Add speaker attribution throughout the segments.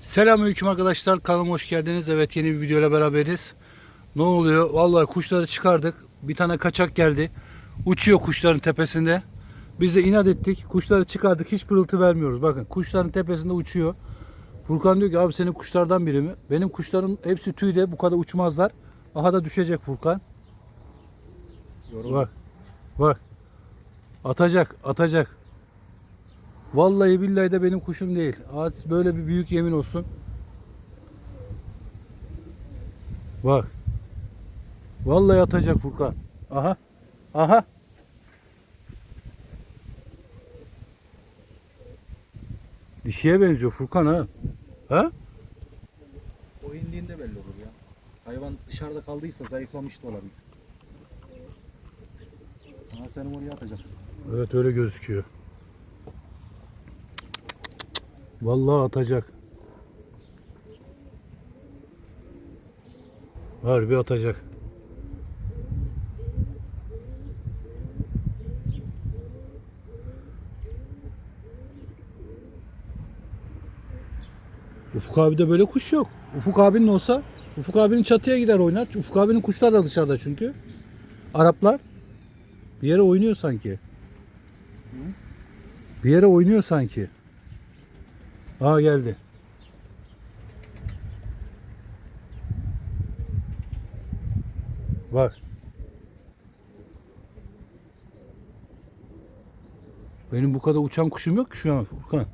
Speaker 1: Selamünaleyküm arkadaşlar. Kanalıma hoş geldiniz. Evet yeni bir videoyla beraberiz. Ne oluyor? Vallahi kuşları çıkardık. Bir tane kaçak geldi. Uçuyor kuşların tepesinde. Biz de inat ettik. Kuşları çıkardık. Hiç pırıltı vermiyoruz. Bakın kuşların tepesinde uçuyor. Furkan diyor ki abi senin kuşlardan biri mi? Benim kuşların hepsi tüyde. Bu kadar uçmazlar. Aha da düşecek Furkan. Bak. Bak. Atacak. Atacak. Vallahi billahi de benim kuşum değil. Böyle bir büyük yemin olsun. Bak. Vallahi atacak Furkan. Aha. Aha. Dişiye benziyor Furkan ha. Ha?
Speaker 2: O indiğinde belli olur ya. Hayvan dışarıda kaldıysa zayıflamış da olabilir. Ama senin oraya atacak.
Speaker 1: Evet öyle gözüküyor. Vallahi atacak. Harbi atacak. Ufuk abi de böyle kuş yok. Ufuk abinin olsa Ufuk abinin çatıya gider oynar. Ufuk abinin kuşlar da dışarıda çünkü. Araplar bir yere oynuyor sanki. Bir yere oynuyor sanki. Aa geldi. Bak. Benim bu kadar uçan kuşum yok ki şu an Furkan.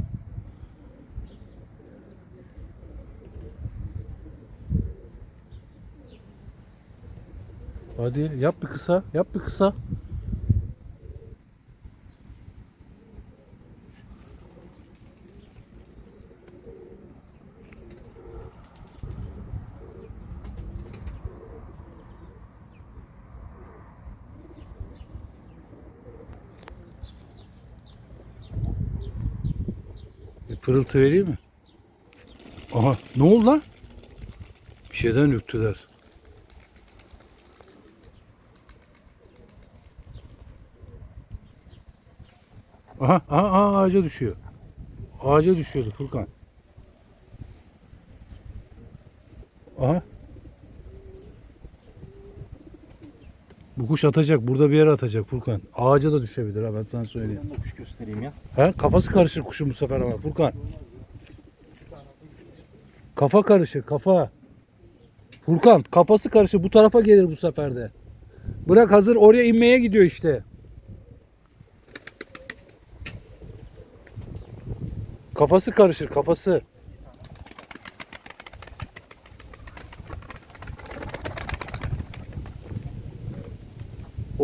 Speaker 1: Hadi yap bir kısa, yap bir kısa. Bir pırıltı vereyim mi? Aha ne oldu lan? Bir şeyden ürktüler. Aha, aha, aha ağaca düşüyor. Ağaca düşüyordu Furkan. Aha. Bu kuş atacak. Burada bir yere atacak Furkan. Ağaca da düşebilir ha ben sana söyleyeyim.
Speaker 2: Ben de kuş göstereyim ya.
Speaker 1: He? Kafası karışır kuşun bu sefer ama Furkan. Kafa karışır kafa. Furkan kafası karışır bu tarafa gelir bu sefer de. Bırak hazır oraya inmeye gidiyor işte. Kafası karışır kafası.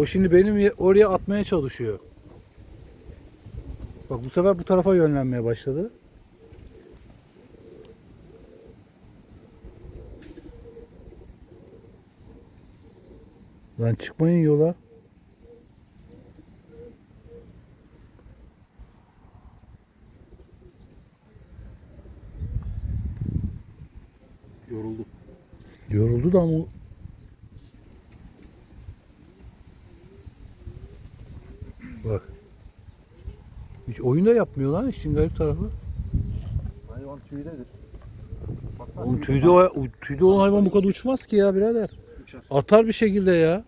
Speaker 1: O şimdi benim oraya atmaya çalışıyor. Bak bu sefer bu tarafa yönlenmeye başladı. Lan çıkmayın yola.
Speaker 2: Yoruldu.
Speaker 1: Yoruldu da ama Bak. Hiç oyun da yapmıyor lan işin garip tarafı.
Speaker 2: Hayvan tüydedir. Baksana
Speaker 1: Oğlum
Speaker 2: tüyde
Speaker 1: tüyde, o- tüyde olan hayvan bu kadar uçmaz ki ya birader.
Speaker 2: uçar.
Speaker 1: Atar bir şekilde ya.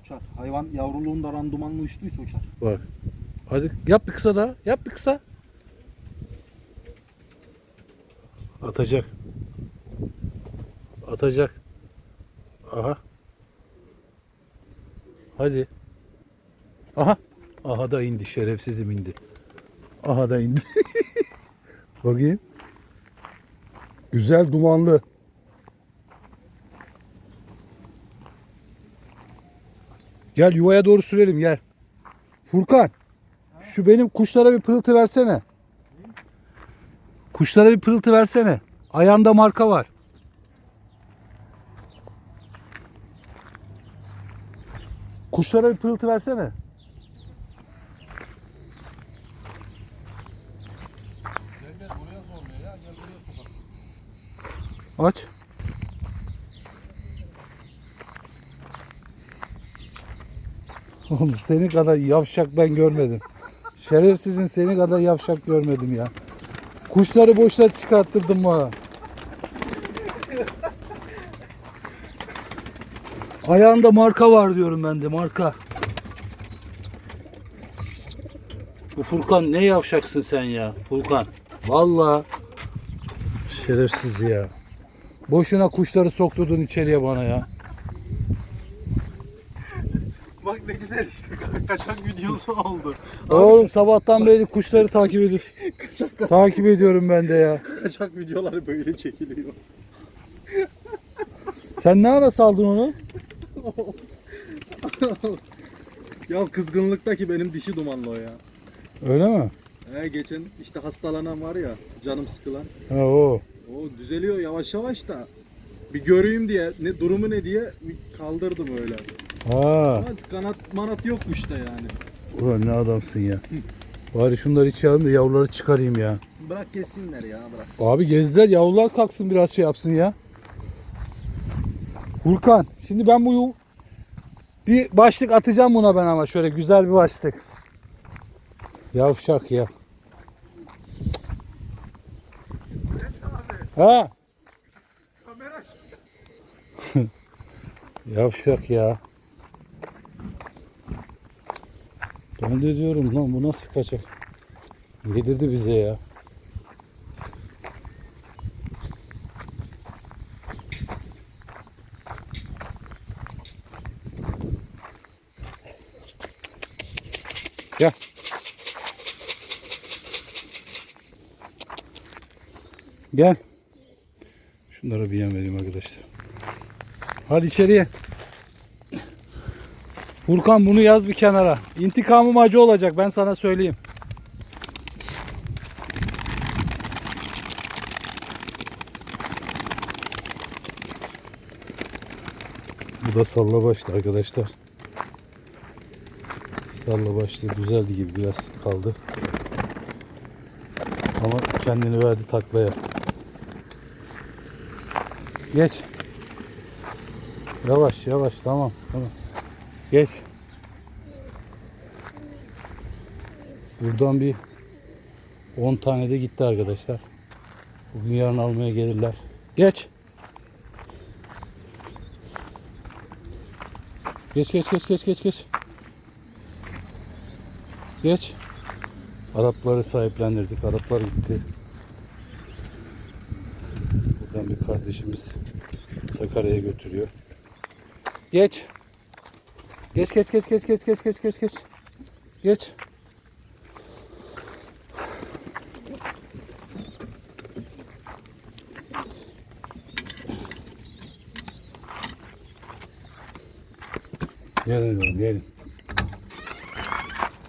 Speaker 2: Uçar. Hayvan yavruluğunda randumanlı uçtuysa uçar.
Speaker 1: Bak. Hadi yap bir kısa daha. Yap bir kısa. Atacak. Atacak. Aha. Hadi. Aha. Aha da indi. Şerefsizim indi. Aha da indi. Bakayım. Güzel dumanlı. Gel yuvaya doğru sürelim gel. Furkan. Şu benim kuşlara bir pırıltı versene. Kuşlara bir pırıltı versene. Ayağında marka var. Kuşlara bir pırıltı versene. Aç. Oğlum seni kadar yavşak ben görmedim. Şerefsizim seni kadar yavşak görmedim ya. Kuşları boşuna çıkarttırdın bana. Ayağında marka var diyorum ben de marka. Bu Furkan ne yavşaksın sen ya Furkan. Vallahi şerefsiz ya. Boşuna kuşları sokturdun içeriye bana ya.
Speaker 2: Bak ne güzel işte kaçak videosu oldu.
Speaker 1: Oğlum sabahtan beri kuşları takip edip
Speaker 2: Kaçak,
Speaker 1: takip ediyorum ben de ya.
Speaker 2: kaçak videoları böyle çekiliyor.
Speaker 1: Sen ne ara saldın onu?
Speaker 2: Ya kızgınlıktaki benim dişi dumanlı o ya.
Speaker 1: Öyle mi?
Speaker 2: He, geçen işte hastalanan var ya canım sıkılan.
Speaker 1: Ha o.
Speaker 2: O düzeliyor yavaş yavaş da bir göreyim diye ne durumu ne diye kaldırdım öyle.
Speaker 1: Ha.
Speaker 2: Ama kanat manat yok kuşta yani.
Speaker 1: Ulan ne adamsın ya. Bari şunları içe alayım da yavruları çıkarayım ya.
Speaker 2: Bırak kessinler ya bırak.
Speaker 1: Abi gezdiler yavrular kalksın biraz şey yapsın ya. Furkan şimdi ben bu bir başlık atacağım buna ben ama şöyle güzel bir başlık. Yavşak ya. Ha? Yavşak ya. Ben de diyorum lan bu nasıl kaçak? Yedirdi bize ya. Gel. Gel. Şunlara bir yem vereyim arkadaşlar. Hadi içeriye. Furkan bunu yaz bir kenara. İntikamım acı olacak ben sana söyleyeyim. Bu da salla başlı arkadaşlar. Salla başlı düzeldi gibi biraz kaldı. Ama kendini verdi taklaya. Geç. Yavaş yavaş tamam tamam. Geç. Buradan bir 10 tane de gitti arkadaşlar. Bugün yarın almaya gelirler. Geç. Geç geç geç geç geç geç. Geç. Arapları sahiplendirdik. Araplar gitti. Buradan bir kardeşimiz Sakarya'ya götürüyor. Geç. Geç geç geç geç geç geç geç geç geç. Geç. Gelin oğlum gelin.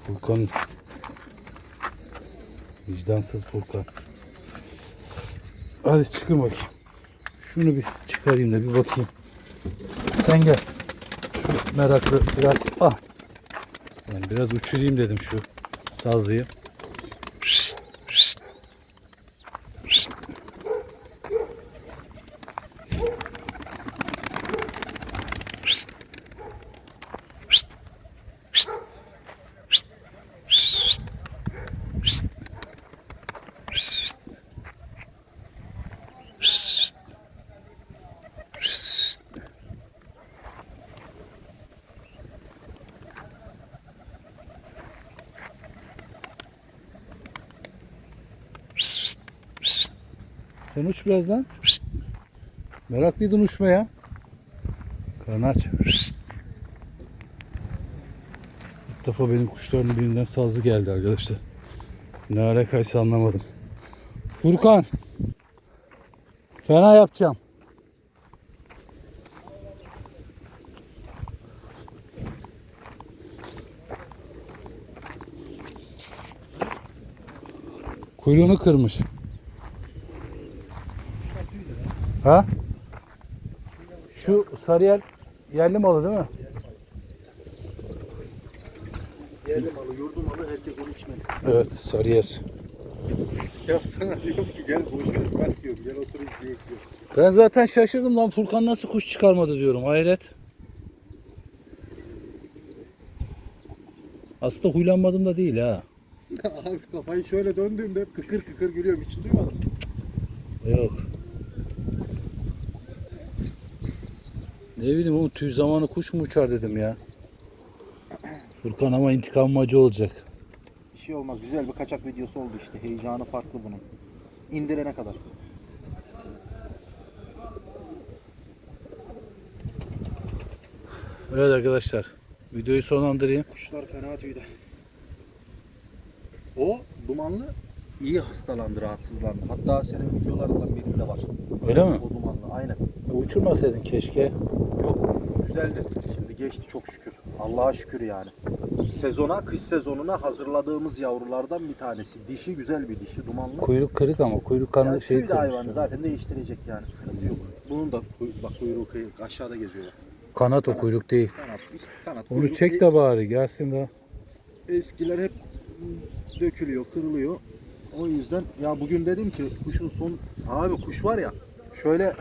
Speaker 1: Furkan vicdansız Furkan. Hadi çıkın bakayım. Şunu bir çıkarayım da bir bakayım. Sen gel. Şu meraklı biraz ah. Yani biraz uçurayım dedim şu sazıyı. Sen uç birazdan. Meraklıydın uçmaya. Karnı aç. İlk defa benim kuşların birinden sazı geldi arkadaşlar. Ne alakaysa anlamadım. Furkan. Fena yapacağım. Kuyruğunu kırmış. Ha? Şu Sarıyer yerli malı değil mi?
Speaker 2: Yerli malı, yurdum malı herkes onu içmeli.
Speaker 1: Evet Sarıyer.
Speaker 2: Ya sana diyorum ki gel boş ver bırak diyorum gel otur izleyek diyor.
Speaker 1: Ben zaten şaşırdım lan Furkan nasıl kuş çıkarmadı diyorum hayret. Aslında huylanmadım da değil ha.
Speaker 2: Abi kafayı şöyle döndüğümde hep kıkır kıkır gülüyorum hiç duymadım.
Speaker 1: Yok. Ne bileyim oğlum tüy zamanı kuş mu uçar dedim ya. Furkan ama intikam acı olacak.
Speaker 2: Bir şey olmaz güzel bir kaçak videosu oldu işte heyecanı farklı bunun. İndirene kadar.
Speaker 1: Evet arkadaşlar. Videoyu sonlandırayım.
Speaker 2: Kuşlar fena tüyde. O dumanlı iyi hastalandı, rahatsızlandı. Hatta senin videolarından birinde var.
Speaker 1: Öyle mi?
Speaker 2: O dumanlı, aynen.
Speaker 1: Uçurmasaydın keşke.
Speaker 2: Yok, güzeldi. Şimdi geçti çok şükür. Allah'a şükür yani. Sezona, kış sezonuna hazırladığımız yavrulardan bir tanesi. Dişi güzel bir dişi, dumanlı.
Speaker 1: Kuyruk kırık ama kuyruk kanalı
Speaker 2: Yani
Speaker 1: şey
Speaker 2: tüy de hayvanı
Speaker 1: kırmış.
Speaker 2: zaten değiştirecek yani sıkıntı yok. Bunun da kuy- bak kuyruğu kıyık aşağıda geziyor.
Speaker 1: Kanat o kuyruk değil.
Speaker 2: Kanat, kanat.
Speaker 1: Onu
Speaker 2: kuyruk
Speaker 1: çek
Speaker 2: değil.
Speaker 1: de bari gelsin de.
Speaker 2: eskiler hep dökülüyor, kırılıyor. O yüzden ya bugün dedim ki kuşun son abi kuş var ya şöyle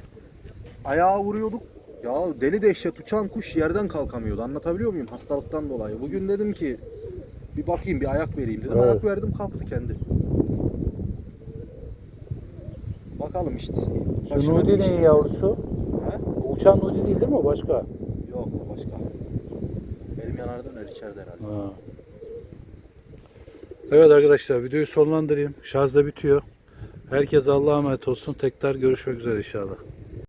Speaker 2: ayağa vuruyorduk. Ya deli dehşet uçan kuş yerden kalkamıyordu. Anlatabiliyor muyum? Hastalıktan dolayı. Bugün dedim ki bir bakayım bir ayak vereyim dedim.
Speaker 1: Evet.
Speaker 2: Ayak verdim kalktı kendi. Bakalım işte.
Speaker 1: Şu Nudi
Speaker 2: şey
Speaker 1: ne yavrusu?
Speaker 2: He?
Speaker 1: O Uçan Nudi değil değil mi o başka?
Speaker 2: Yok o başka. Benim yanardan öyle içeride herhalde.
Speaker 1: Ha. Evet arkadaşlar videoyu sonlandırayım. Şarj da bitiyor. Herkes Allah'a emanet olsun. Tekrar görüşmek üzere inşallah.